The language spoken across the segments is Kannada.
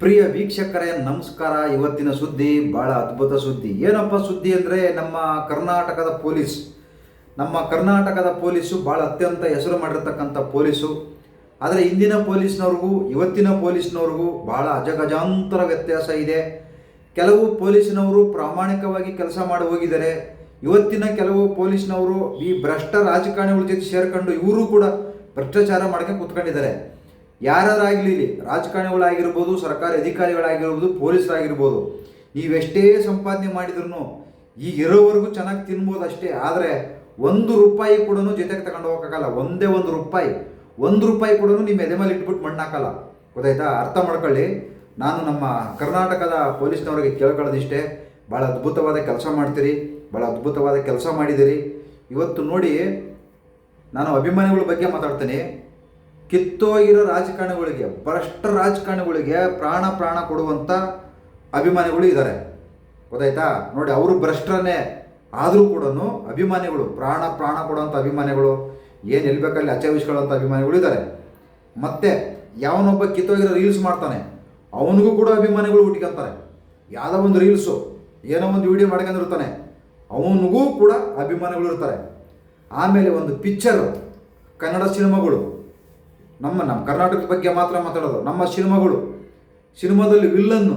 ಪ್ರಿಯ ವೀಕ್ಷಕರೇ, ನಮಸ್ಕಾರ. ಇವತ್ತಿನ ಸುದ್ದಿ ಭಾಳ ಅದ್ಭುತ ಸುದ್ದಿ. ಏನಪ್ಪ ಸುದ್ದಿ ಅಂದರೆ, ನಮ್ಮ ಕರ್ನಾಟಕದ ಪೊಲೀಸ್, ನಮ್ಮ ಕರ್ನಾಟಕದ ಪೊಲೀಸು ಭಾಳ ಅತ್ಯಂತ ಹೆಸರು ಮಾಡಿರ್ತಕ್ಕಂಥ ಪೊಲೀಸು. ಆದರೆ ಇಂದಿನ ಪೊಲೀಸ್ನವ್ರಿಗೂ, ಇವತ್ತಿನ ಪೊಲೀಸ್ನವ್ರಿಗೂ ಭಾಳ ಅಜಗಜಾಂತರ ವ್ಯತ್ಯಾಸ ಇದೆ. ಕೆಲವು ಪೊಲೀಸ್ನವರು ಪ್ರಾಮಾಣಿಕವಾಗಿ ಕೆಲಸ ಮಾಡಿ ಹೋಗಿದ್ದಾರೆ. ಇವತ್ತಿನ ಕೆಲವು ಪೊಲೀಸ್ನವರು ಈ ಭ್ರಷ್ಟ ರಾಜಕಾರಣಿಗಳ ಜೊತೆ ಸೇರ್ಕೊಂಡು ಇವರು ಕೂಡ ಭ್ರಷ್ಟಾಚಾರ ಮಾಡ್ಕೊಂಡು ಕೂತ್ಕೊಂಡಿದ್ದಾರೆ. ಇಲ್ಲಿ ರಾಜಕಾರಣಿಗಳಾಗಿರ್ಬೋದು, ಸರ್ಕಾರಿ ಅಧಿಕಾರಿಗಳಾಗಿರ್ಬೋದು, ಪೊಲೀಸರಾಗಿರ್ಬೋದು, ನೀವೆಷ್ಟೇ ಸಂಪಾದನೆ ಮಾಡಿದ್ರು ಈಗ ಇರೋವರೆಗೂ ಚೆನ್ನಾಗಿ ತಿನ್ಬೋದು ಅಷ್ಟೇ. ಆದರೆ ಒಂದು ರೂಪಾಯಿ ಕೂಡ ಜೊತೆಗೆ ತಗೊಂಡು ಹೋಗೋಕ್ಕಾಗಲ್ಲ. ಒಂದೇ ಒಂದು ರೂಪಾಯಿ ಒಂದು ರೂಪಾಯಿ ಕೂಡ ನಿಮ್ಮ ಎದೆ ಮೇಲೆ ಇಟ್ಬಿಟ್ಟು ಮಣ್ಣಾಕಲ್ಲ ಗೊತ್ತಾಯ್ತಾ? ಅರ್ಥ ಮಾಡ್ಕೊಳ್ಳಿ. ನಾನು ನಮ್ಮ ಕರ್ನಾಟಕದ ಪೊಲೀಸ್ನವರಿಗೆ ಕೇಳ್ಕೊಳ್ಳೋದಿಷ್ಟೇ. ಭಾಳ ಅದ್ಭುತವಾದ ಕೆಲಸ ಮಾಡ್ತೀರಿ ಭಾಳ ಅದ್ಭುತವಾದ ಕೆಲಸ ಮಾಡಿದಿರಿ ಇವತ್ತು ನೋಡಿ, ನಾನು ಅಭಿಮಾನಿಗಳ ಬಗ್ಗೆ ಮಾತಾಡ್ತೀನಿ. ಕಿತ್ತೋಗಿರೋ ರಾಜಕಾರಣಿಗಳಿಗೆ ಭ್ರಷ್ಟ ರಾಜಕಾರಣಿಗಳಿಗೆ ಪ್ರಾಣ ಪ್ರಾಣ ಕೊಡುವಂಥ ಅಭಿಮಾನಿಗಳು ಇದ್ದಾರೆ ಗೊತ್ತಾಯ್ತಾ? ನೋಡಿ, ಅವರು ಭ್ರಷ್ಟರನ್ನೇ ಆದರೂ ಕೂಡ ಅಭಿಮಾನಿಗಳು, ಪ್ರಾಣ ಪ್ರಾಣ ಕೊಡುವಂಥ ಅಭಿಮಾನಿಗಳು, ಏನು ಎಲ್ಬೇಕಲ್ಲಿ ಅಚ್ಚವಿಸ್ಕೊಳ್ಳುವಂಥ ಅಭಿಮಾನಿಗಳು ಇದ್ದಾರೆ ಮತ್ತೆ ಯಾವನೊಬ್ಬ ಕಿತ್ತೋಗಿರೋ ರೀಲ್ಸ್ ಮಾಡ್ತಾನೆ, ಅವನಿಗೂ ಕೂಡ ಅಭಿಮಾನಿಗಳು ಹುಟ್ಟಿಕೊಂತಾರೆ. ಯಾವುದೋ ಒಂದು ರೀಲ್ಸು, ಏನೋ ಒಂದು ವಿಡಿಯೋ ಮಾಡ್ಕೊಂಡಿರ್ತಾನೆ, ಅವನಿಗೂ ಕೂಡ ಅಭಿಮಾನಿಗಳು ಇರ್ತಾರೆ. ಆಮೇಲೆ ಒಂದು ಪಿಕ್ಚರು, ಕನ್ನಡ ಸಿನಿಮಾಗಳು. ನಮ್ಮ ನಮ್ಮ ಕರ್ನಾಟಕದ ಬಗ್ಗೆ ಮಾತ್ರ ಮಾತಾಡೋದು. ನಮ್ಮ ಸಿನಿಮಾಗಳು, ಸಿನಿಮಾದಲ್ಲಿ ವಿಲ್ಲನ್ನು,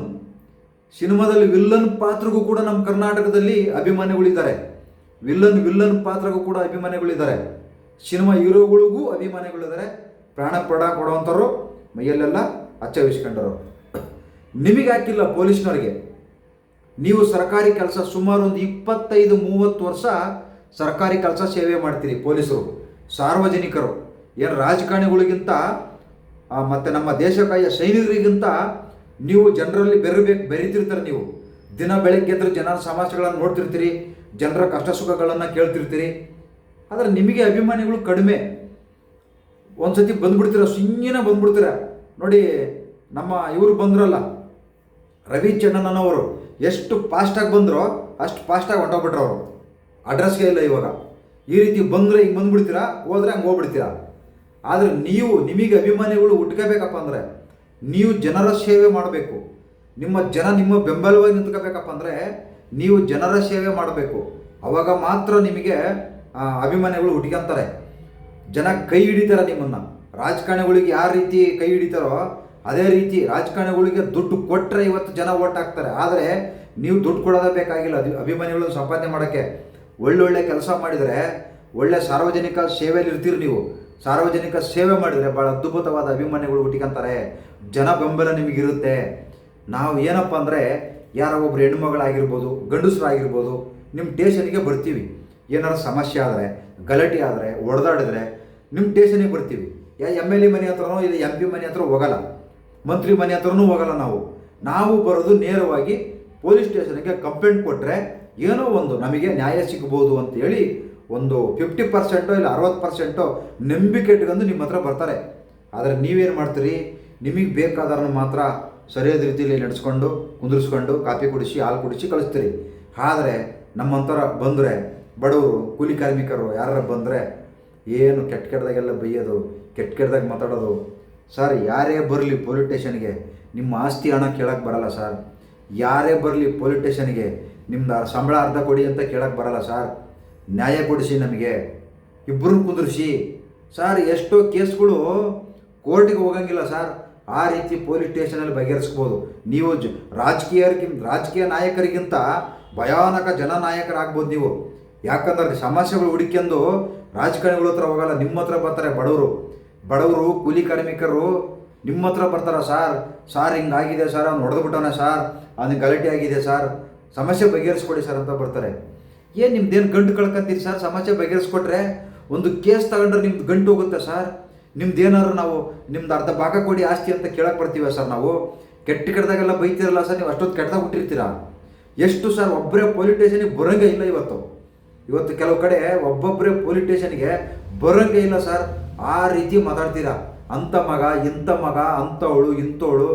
ಸಿನಿಮಾದಲ್ಲಿ ವಿಲ್ಲನ್ ಪಾತ್ರಗೂ ಕೂಡ ನಮ್ಮ ಕರ್ನಾಟಕದಲ್ಲಿ ಅಭಿಮಾನಿಗಳಿದ್ದಾರೆ. ವಿಲ್ಲನ್ ವಿಲ್ಲನ್ ಪಾತ್ರಗೂ ಕೂಡ ಅಭಿಮಾನಿಗಳಿದ್ದಾರೆ. ಸಿನಿಮಾ ಹೀರೋಗಳಿಗೂ ಅಭಿಮಾನಿಗಳಿದ್ದಾರೆ. ಪ್ರಾಣ ಪ್ರಾಣ ಕೊಡುವಂಥವ್ರು ಮೈಯಲ್ಲೆಲ್ಲ ಅಚ್ಚವಿಸ್ಕೊಂಡರು ನಿಮಗೆ ಹಾಕಿಲ್ಲ ಪೊಲೀಸ್ನವರಿಗೆ. ನೀವು ಸರ್ಕಾರಿ ಕೆಲಸ ಸುಮಾರು ಒಂದು ಇಪ್ಪತ್ತೈದು, ಮೂವತ್ತು ವರ್ಷ ಸರ್ಕಾರಿ ಕೆಲಸ ಸೇವೆ ಮಾಡ್ತೀರಿ ಪೊಲೀಸರು, ಸಾರ್ವಜನಿಕರು. ಏನು ರಾಜಕಾರಣಿಗಳಿಗಿಂತ ಮತ್ತು ನಮ್ಮ ದೇಶಕಾಯ ಸೈನಿಕರಿಗಿಂತ ನೀವು ಜನರಲ್ಲಿ ಬೆರಬೇಕು, ಬೆರೀತಿರ್ತಾರೆ ನೀವು. ದಿನ ಬೆಳಗ್ಗೆ ಎದ್ರೆ ಜನರ ಸಮಸ್ಯೆಗಳನ್ನು ನೋಡ್ತಿರ್ತೀರಿ, ಜನರ ಕಷ್ಟ ಸುಖಗಳನ್ನು ಕೇಳ್ತಿರ್ತೀರಿ. ಆದರೆ ನಿಮಗೆ ಅಭಿಮಾನಿಗಳು ಕಡಿಮೆ. ಒಂದ್ಸತಿ ಬಂದ್ಬಿಡ್ತೀರ ಸುಮ್ಮನೆ ಬಂದ್ಬಿಡ್ತೀರ. ನೋಡಿ, ನಮ್ಮ ಇವರು ಬಂದ್ರಲ್ಲ ರವಿಚಂದ್ರನ್ ಅವರು ಎಷ್ಟು ಫಾಸ್ಟಾಗಿ ಬಂದರೋ, ಅಷ್ಟು ಫಾಸ್ಟಾಗಿ ಹೊಂಟೋಗ್ಬಿಟ್ರು ಅವರು. ಅಡ್ರೆಸ್ಗೆ ಇಲ್ಲ ಇವಾಗ. ಈ ರೀತಿ ಬಂದರೆ ಹಿಂಗೆ ಬಂದ್ಬಿಡ್ತೀರಾ, ಹೋದ್ರೆ ಹಂಗೆ ಹೋಗ್ಬಿಡ್ತೀರಾ? ಆದರೆ ನೀವು ನಿಮಗೆ ಅಭಿಮಾನಿಗಳು ಹುಟ್ಕೋಬೇಕಪ್ಪ ಅಂದರೆ ನೀವು ಜನರ ಸೇವೆ ಮಾಡಬೇಕು. ನಿಮ್ಮ ಜನ ನಿಮ್ಮ ಬೆಂಬಲವಾಗಿ ನಿಂತ್ಕೋಬೇಕಪ್ಪ ಅಂದರೆ ನೀವು ಜನರ ಸೇವೆ ಮಾಡಬೇಕು. ಅವಾಗ ಮಾತ್ರ ನಿಮಗೆ ಅಭಿಮಾನಿಗಳು ಹುಟ್ಕೊಂತಾರೆ ಜನ ಕೈ ಹಿಡಿತಾರೆ ನಿಮ್ಮನ್ನು. ರಾಜಕಾರಣಿಗಳಿಗೆ ಯಾವ ರೀತಿ ಕೈ ಹಿಡಿತಾರೋ ಅದೇ ರೀತಿ ರಾಜಕಾರಣಿಗಳಿಗೆ ದುಡ್ಡು ಕೊಟ್ಟರೆ ಇವತ್ತು ಜನ ಓಟ್ ಹಾಕ್ತಾರೆ. ಆದರೆ ನೀವು ದುಡ್ಡು ಕೊಡೋದೇ ಬೇಕಾಗಿಲ್ಲ. ಅಭಿಮಾನಿಗಳು ಸಂಪಾದನೆ ಮಾಡೋಕ್ಕೆ ಒಳ್ಳೊಳ್ಳೆ ಕೆಲಸ ಮಾಡಿದರೆ ಒಳ್ಳೆ ಸಾರ್ವಜನಿಕ ಸೇವೆಯಲ್ಲಿ ಇರ್ತೀರಿ ನೀವು. ಸಾರ್ವಜನಿಕ ಸೇವೆ ಮಾಡಿದರೆ ಭಾಳ ಅದ್ಭುತವಾದ ಅಭಿಮಾನಿಗಳು ಹುಟ್ಟಿಕೊಂತಾರೆ. ಜನ ಬೆಂಬಲ ನಿಮಗಿರುತ್ತೆ. ನಾವು ಏನಪ್ಪ ಅಂದರೆ ಯಾರೋ ಒಬ್ರು ಹೆಣ್ಮಗಳಾಗಿರ್ಬೋದು, ಗಂಡಸರಾಗಿರ್ಬೋದು ನಿಮ್ಮ ಟೇಷನಿಗೆ ಬರ್ತೀವಿ. ಏನಾರು ಸಮಸ್ಯೆ ಆದರೆ, ಗಲಾಟೆ ಆದರೆ, ಒಡೆದಾಡಿದ್ರೆ ನಿಮ್ಮ ಟೇಷನಿಗೆ ಬರ್ತೀವಿ. ಯಾ ಎಂ ಎಲ್ ಎ ಮನೆ ಹತ್ರನೋ ಇಲ್ಲ ಎಂ ಪಿ ಮನೆ ಹತ್ರ ಹೋಗಲ್ಲ. ಮಂತ್ರಿ ಮನೆ ಹತ್ರನೂ ಹೋಗಲ್ಲ ನಾವು. ನಾವು ಬರೋದು ನೇರವಾಗಿ ಪೊಲೀಸ್ ಸ್ಟೇಷನ್ಗೆ ಕಂಪ್ಲೇಂಟ್ ಕೊಟ್ಟರೆ ಏನೋ ಒಂದು ನಮಗೆ ನ್ಯಾಯ ಸಿಗ್ಬೋದು ಅಂತೇಳಿ ಒಂದು ಫಿಫ್ಟಿ ಪರ್ಸೆಂಟೋ ಇಲ್ಲ ಅರವತ್ತು ಪರ್ಸೆಂಟೋ ನಂಬಿಕೆ ಇಟ್ಕೊಂಡು ನಿಮ್ಮ ಹತ್ರ ಬರ್ತಾರೆ. ಆದರೆ ನೀವೇನು ಮಾಡ್ತೀರಿ? ನಿಮಗೆ ಬೇಕಾದವ್ರನ್ನ ಮಾತ್ರ ಸರಿಯಾದ ರೀತಿಯಲ್ಲಿ ನಡೆಸ್ಕೊಂಡು, ಕುಂದಿರಿಸ್ಕೊಂಡು ಕಾಫಿ ಕುಡಿಸಿ, ಹಾಲು ಕುಡಿಸಿ ಕಳಿಸ್ತೀರಿ. ಆದರೆ ನಮ್ಮಂಥರ ಬಂದರೆ, ಬಡವರು, ಕೂಲಿ ಕಾರ್ಮಿಕರು ಯಾರು ಬಂದರೆ ಏನು ಕೆಟ್ಟ ಕೆಟ್ಟದಾಗೆಲ್ಲ ಬೈಯೋದು, ಕೆಟ್ಟ ಕೆಟ್ಟದಾಗ ಮಾತಾಡೋದು. ಸರ್, ಯಾರೇ ಬರಲಿ ಪೊಲೀಸ್ ಸ್ಟೇಷನ್ಗೆ, ನಿಮ್ಮ ಆಸ್ತಿ ಹಣ ಕೇಳೋಕ್ಕೆ ಬರಲ್ಲ ಸರ್. ಯಾರೇ ಬರಲಿ ಪೊಲೀಸ್ ಸ್ಟೇಷನ್ಗೆ, ನಿಮ್ದು ಸಂಬಳ ಅರ್ಧ ಕೊಡಿ ಅಂತ ಕೇಳೋಕ್ಕೆ ಬರಲ್ಲ ಸರ್. ನ್ಯಾಯ ಕೊಡಿಸಿ ನಮಗೆ. ಇಬ್ಬರು ಕುದುರಿಸಿ. ಸರ್, ಎಷ್ಟೋ ಕೇಸ್ಗಳು ಕೋರ್ಟಿಗೆ ಹೋಗಂಗಿಲ್ಲ ಸರ್. ಆ ರೀತಿ ಪೊಲೀಸ್ ಸ್ಟೇಷನಲ್ಲಿ ಬಗೆಹರಿಸ್ಬೋದು. ನೀವು ಜ ರಾಜಕೀಯರಿಗಿಂತ ರಾಜಕೀಯ ನಾಯಕರಿಗಿಂತ ಭಯಾನಕ ಜನನಾಯಕರಾಗ್ಬೋದು ನೀವು. ಯಾಕಂದ್ರೆ ಸಮಸ್ಯೆಗಳು ಹುಡುಕ್ಯಂದು ರಾಜಕಾರಣಿಗಳ ಹತ್ರ ಹೋಗಲ್ಲ, ನಿಮ್ಮ ಹತ್ರ ಬರ್ತಾರೆ ಬಡವರು. ಬಡವರು, ಕೂಲಿ ಕಾರ್ಮಿಕರು ನಿಮ್ಮ ಹತ್ರ ಬರ್ತಾರ ಸಾರ್. ಸಾರ್, ಹಿಂಗಾಗಿದೆ ಸರ್, ಅವ್ನು ಹೊಡೆದ್ಬಿಟ್ಟವನ ಸಾರ್. ಅವ್ನಿಗೆ ಗಲಾಟೆ ಆಗಿದೆ ಸರ್. ಸಮಸ್ಯೆ ಬಗೆಹರಿಸ್ಕೊಡಿ ಸರ್ ಅಂತ ಬರ್ತಾರೆ. ಏನು ನಿಮ್ದೇನು ಗಂಟು ಕಳ್ಕೊತೀರಿ ಸರ್ ಸಮಸ್ಯೆ ಬಗೆಹರಿಸ್ಕೊಟ್ರೆ ಒಂದು ಕೇಸ್ ತಗೊಂಡ್ರೆ ನಿಮ್ದು ಗಂಟು ಹೋಗುತ್ತೆ ಸರ್ ನಿಮ್ದು ನಾವು ನಿಮ್ದು ಅರ್ಧ ಭಾಗ ಕೊಡಿ ಆಸ್ತಿ ಅಂತ ಕೇಳಕ್ಕೆ ಬರ್ತೀವ ಸರ್ ನಾವು? ಕೆಟ್ಟ ಕೆಟ್ಟದಾಗೆಲ್ಲ ಬೈತಿರಲ್ಲ ಸರ್ ನೀವು ಅಷ್ಟೊತ್ತು ಕೆಟ್ಟದಾಗ ಹುಟ್ಟಿರ್ತೀರಾ? ಎಷ್ಟು ಸರ್ ಒಬ್ಬರೇ ಪೊಲೀಸ್ ಸ್ಟೇಷನಿಗೆ ಬರೋಂಗೇ ಇಲ್ಲ ಇವತ್ತು. ಇವತ್ತು ಕೆಲವು ಕಡೆ ಒಬ್ಬೊಬ್ಬರೇ ಪೊಲೀಸ್ ಸ್ಟೇಷನ್ಗೆ ಬರೋಂಗೇ ಇಲ್ಲ ಸರ್ ಆ ರೀತಿ ಮಾತಾಡ್ತೀರಾ? ಅಂಥ ಮಗ, ಇಂಥ ಮಗ, ಅಂಥವಳು, ಇಂಥವಳು,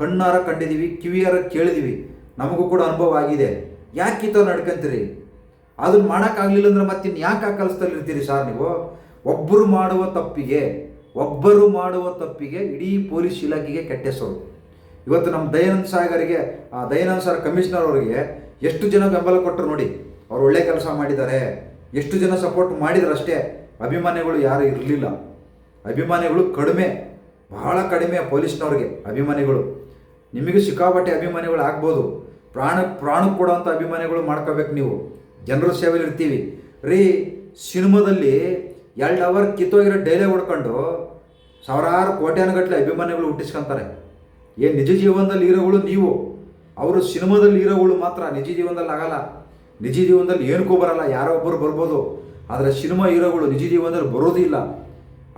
ಕಣ್ಣಾರ ಕಂಡಿದ್ದೀವಿ ಕಿವಿಯಾರ ಕೇಳಿದೀವಿ. ನಮಗೂ ಕೂಡ ಅನುಭವ ಆಗಿದೆ. ಯಾಕೆ ಈ ಥರ ನಡ್ಕೊಂತೀರಿ? ಅದನ್ನ ಮಾಡೋಕ್ಕಾಗಲಿಲ್ಲ ಅಂದ್ರೆ ಮತ್ತೆ ಇನ್ನು ಯಾಕೆ ಆ ಕೆಲಸದಲ್ಲಿ ಇರ್ತೀರಿ ಸರ್ ನೀವು? ಒಬ್ಬರು ಮಾಡುವ ತಪ್ಪಿಗೆ, ಒಬ್ಬರು ಮಾಡುವ ತಪ್ಪಿಗೆ ಇಡೀ ಪೊಲೀಸ್ ಇಲಾಖೆಗೆ ಕೆಟ್ಟ ಹೆಸರು ಇವತ್ತು ನಮ್ಮ ದಯಾನಂದ್ ಸಾಗರಿಗೆ, ಆ ದಯಾನಂದ್ ಸರ್ ಕಮಿಷನರ್ ಅವರಿಗೆ ಎಷ್ಟು ಜನ ಬೆಂಬಲ ಕೊಟ್ಟರು ನೋಡಿ, ಅವ್ರು ಒಳ್ಳೆ ಕೆಲಸ ಮಾಡಿದ್ದಾರೆ. ಎಷ್ಟು ಜನ ಸಪೋರ್ಟ್ ಮಾಡಿದ್ರು ಅಷ್ಟೇ, ಅಭಿಮಾನಿಗಳು ಯಾರು ಇರಲಿಲ್ಲ. ಅಭಿಮಾನಿಗಳು ಕಡಿಮೆ, ಬಹಳ ಕಡಿಮೆ ಪೊಲೀಸ್ನವ್ರಿಗೆ ಅಭಿಮಾನಿಗಳು. ನಿಮಗೆ ಸಿಕ್ಕಾಪಟ್ಟೆ ಅಭಿಮಾನಿಗಳು ಆಗ್ಬೋದು. ಪ್ರಾಣ ಪ್ರಾಣಕ್ಕೆ ಕೊಡುವಂಥ ಅಭಿಮಾನಿಗಳು ಮಾಡ್ಕೋಬೇಕು ನೀವು. ಜನರ ಸೇವೆಯಲ್ಲಿ ಇರ್ತೀವಿ. ರೀ, ಸಿನಿಮಾದಲ್ಲಿ ಎರಡು ಅವರ್ ಕಿತ್ತೋಗಿರೋ ಡೈಲಾಗ್ ಹೊಡ್ಕೊಂಡು ಸಾವಿರಾರು ಕೋಟ್ಯಾನುಗಟ್ಟಲೆ ಅಭಿಮಾನಿಗಳು ಹುಟ್ಟಿಸ್ಕೊಂತಾರೆ. ಏನು ನಿಜ ಜೀವನದಲ್ಲಿ ಹೀರೋಗಳು ನೀವು? ಅವರು ಸಿನಿಮಾದಲ್ಲಿ ಹೀರೋಗಳು ಮಾತ್ರ ನಿಜ ಜೀವನದಲ್ಲಿ ಆಗಲ್ಲ. ನಿಜ ಜೀವನದಲ್ಲಿ ಏನಕ್ಕೂ ಬರಲ್ಲ. ಯಾರೋ ಒಬ್ಬರು ಬರ್ಬೋದು. ಆದರೆ ಸಿನಿಮಾ ಹೀರೋಗಳು ನಿಜ ಜೀವನದಲ್ಲಿ ಬರೋದಿಲ್ಲ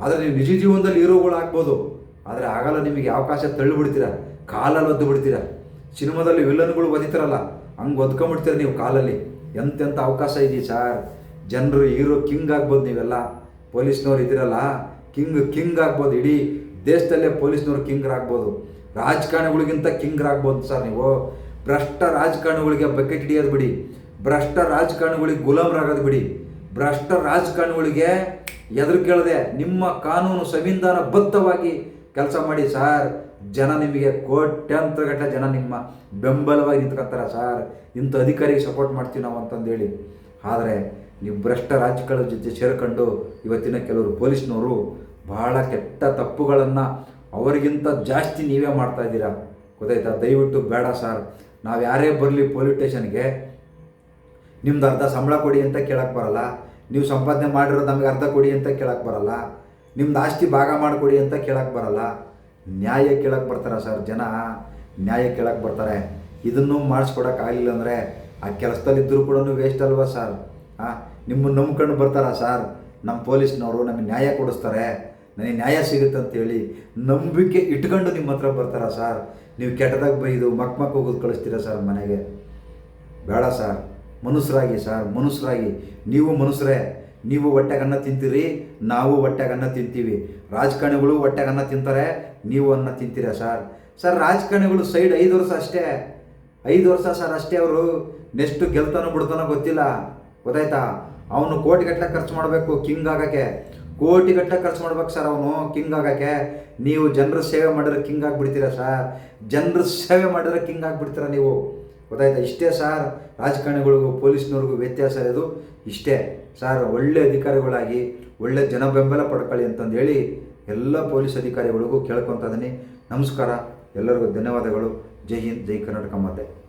ಆದರೆ ನೀವು ನಿಜ ಜೀವನದಲ್ಲಿ ಹೀರೋಗಳು ಆಗ್ಬೋದು. ಆದರೆ ಆಗಲ್ಲ ನಿಮಗೆ ಅವಕಾಶ ತಳ್ಳಿಬಿಡ್ತೀರ ಕಾಲಲ್ಲಿ ಒದ್ದು ಬಿಡ್ತೀರ? ಸಿನಿಮಾದಲ್ಲಿ ವಿಲನ್ಗಳು ಒದಿತಾರಲ್ಲ. ಹಂಗೆ ಒದ್ಕೊಂಬಿಡ್ತೀರ ನೀವು ಕಾಲಲ್ಲಿ? ಎಂತೆಂಥ ಅವಕಾಶ ಇದೆ ಸಾರ್? ಜನರು ಹೀರೋ ಕಿಂಗ್ ಆಗ್ಬೋದು ನೀವೆಲ್ಲ. ಪೊಲೀಸ್ನವ್ರು ಇದ್ದೀರಲ್ಲ, ಕಿಂಗ್ ಕಿಂಗ್ ಆಗ್ಬೋದು. ಇಡೀ ದೇಶದಲ್ಲೇ ಪೊಲೀಸ್ನವ್ರು ಕಿಂಗ್ರಾಗ್ಬೋದು ರಾಜಕಾರಣಿಗಳಿಗಿಂತ ಕಿಂಗ್ರಾಗ್ಬೋದು ಸರ್ ನೀವು. ಭ್ರಷ್ಟ ರಾಜಕಾರಣಿಗಳಿಗೆ ಬಕೆಟ್ ಹಿಡಿಯೋದು ಬಿಡಿ. ಭ್ರಷ್ಟ ರಾಜಕಾರಣಿಗಳಿಗೆ ಗುಲಾಮರಾಗೋದು ಬಿಡಿ. ಭ್ರಷ್ಟ ರಾಜಕಾರಣಿಗಳಿಗೆ ಎದುರು ಕೇಳದೆ ನಿಮ್ಮ ಕಾನೂನು ಸಂವಿಧಾನ ಬದ್ಧವಾಗಿ ಕೆಲಸ ಮಾಡಿ ಸಾರ್. ಜನ ನಿಮಗೆ ಕೋಟ್ಯಾಂತರ ಜನ ನಿಮ್ಮ ಬೆಂಬಲವಾಗಿ ನಿಂತ್ಕೊತಾರೆ ಸಾರ್. ಇಂಥ ಅಧಿಕಾರಿಗೆ ಸಪೋರ್ಟ್ ಮಾಡ್ತೀವಿ ನಾವು ಅಂತಂದೇಳಿ. ಆದರೆ ನೀವು ಭ್ರಷ್ಟ ರಾಜ್ಯಗಳ ಜೊತೆ ಸೇರ್ಕೊಂಡು ಇವತ್ತಿನ ಕೆಲವರು ಪೊಲೀಸ್ನವರು ಬಹಳ ಕೆಟ್ಟ ತಪ್ಪುಗಳನ್ನು ಅವರಿಗಿಂತ ಜಾಸ್ತಿ ನೀವೇ ಮಾಡ್ತಾ ಇದ್ದೀರಾ? ಗೊತ್ತಾಯ್ತಾ? ದಯವಿಟ್ಟು ಬೇಡ ಸರ್. ನಾವು ಯಾರೇ ಬರಲಿ ಪೊಲೀಸ್ ಸ್ಟೇಷನ್ಗೆ ನಿಮ್ದು ಅರ್ಧ ಸಂಬಳ ಕೊಡಿ ಅಂತ ಕೇಳಕ್ಕೆ ಬರಲ್ಲ. ನೀವು ಸಂಪಾದನೆ ಮಾಡಿರೋದು ನಮಗೆ ಅರ್ಧ ಕೊಡಿ ಅಂತ ಕೇಳಕ್ಕೆ ಬರಲ್ಲ. ನಿಮ್ದು ಆಸ್ತಿ ಭಾಗ ಮಾಡಿಕೊಡಿ ಅಂತ ಕೇಳಕ್ಕೆ ಬರಲ್ಲ. ನ್ಯಾಯ ಕೇಳಕ್ಕೆ ಬರ್ತಾರೆ ಸರ್ ಜನ, ನ್ಯಾಯ ಕೇಳಕ್ಕೆ ಬರ್ತಾರೆ. ಇದನ್ನು ಮಾಡಿಸ್ಕೊಡಕ್ಕೆ ಆಗಲಿಲ್ಲ ಅಂದರೆ ಆ ಕೆಲಸದಲ್ಲಿದ್ದರೂ ಕೂಡ ವೇಸ್ಟ್ ಅಲ್ವಾ ಸರ್ ಹಾಂ ನಿಮ್ಮನ್ನು ನಂಬ್ಕೊಂಡು ಬರ್ತಾರ ಸರ್ ನಮ್ಮ ಪೊಲೀಸ್ನವರು ನಮಗೆ ನ್ಯಾಯ ಕೊಡಿಸ್ತಾರೆ. ನನಗೆ ನ್ಯಾಯ ಸಿಗುತ್ತೆ ಅಂತೇಳಿ ನಂಬಿಕೆ ಇಟ್ಕೊಂಡು ನಿಮ್ಮ ಹತ್ರ ಬರ್ತಾರ ಸರ್ ನೀವು ಕೆಟ್ಟದಾಗ ಬೈದು ಮಕ್ ಮಕ್ ಹೋಗೋದು ಕಳಿಸ್ತೀರಾ ಸರ್ ಮನೆಗೆ? ಬೇಡ ಸರ್ ಮನುಷ್ಯರಾಗಿ ಸರ್ ಮನುಷ್ಯರಾಗಿ. ನೀವು ಮನುಷ್ಯರೇ. ನೀವು ಹೊಟ್ಟೆಗನ್ನ ತಿಂತೀರಿ, ನಾವು ಹೊಟ್ಟೆಗನ್ನ ತಿಂತೀವಿ. ರಾಜಕಾರಣಿಗಳು ಹೊಟ್ಟೆಗನ್ನ ತಿಂತಾರೆ, ನೀವು ಅನ್ನ ತಿಂತೀರಾ ಸರ್? ಸರ್, ರಾಜಕಾರಣಿಗಳು ಸೈಡ್ ಐದು ವರ್ಷ ಅಷ್ಟೇ. ಐದು ವರ್ಷ ಸರ್ ಅಷ್ಟೇ ಅವರು. ನೆಕ್ಸ್ಟ್ ಗೆಲ್ತಾನೋ ಬಿಡ್ತಾನೋ ಗೊತ್ತಿಲ್ಲ. ಗೊತ್ತಾಯ್ತಾ? ಅವನು ಕೋಟಿಗಟ್ಟಲೆ ಖರ್ಚು ಮಾಡಬೇಕು ಕಿಂಗ್ ಆಗೋಕ್ಕೆ. ಕೋಟಿಗಟ್ಟಲೆ ಖರ್ಚು ಮಾಡ್ಬೇಕು ಸರ್ ಅವನು ಕಿಂಗ್ ಆಗೋಕ್ಕೆ. ನೀವು ಜನರ ಸೇವೆ ಮಾಡಿದ್ರೆ ಕಿಂಗ್ ಆಗಿಬಿಡ್ತೀರಾ ಸರ್? ಜನರ ಸೇವೆ ಮಾಡಿದ್ರೆ ಕಿಂಗ್ ಆಗಿಬಿಡ್ತೀರಾ ನೀವು? ಗೊತ್ತಾಯ್ತಾ? ಇಷ್ಟೇ ಸಾರ್ ರಾಜಕಾರಣಿಗಳಿಗೂ ಪೊಲೀಸ್ನವ್ರಿಗೂ ವ್ಯತ್ಯಾಸ ಇರೋದು ಇಷ್ಟೇ. ಸಾರ್ ಒಳ್ಳೆ ಅಧಿಕಾರಿಗಳಾಗಿ, ಒಳ್ಳೆ ಜನ ಬೆಂಬಲ ಪಡ್ಕೊಳ್ಳಿ ಅಂತಂದು ಹೇಳಿ ಎಲ್ಲ ಪೊಲೀಸ್ ಅಧಿಕಾರಿಗಳಿಗೂ ಕೇಳ್ಕೊತಾ ಇದ್ದೀನಿ. ನಮಸ್ಕಾರ. ಎಲ್ಲರಿಗೂ ಧನ್ಯವಾದಗಳು. ಜೈ ಹಿಂದ್, ಜೈ ಕರ್ನಾಟಕ ಮಾತೆ.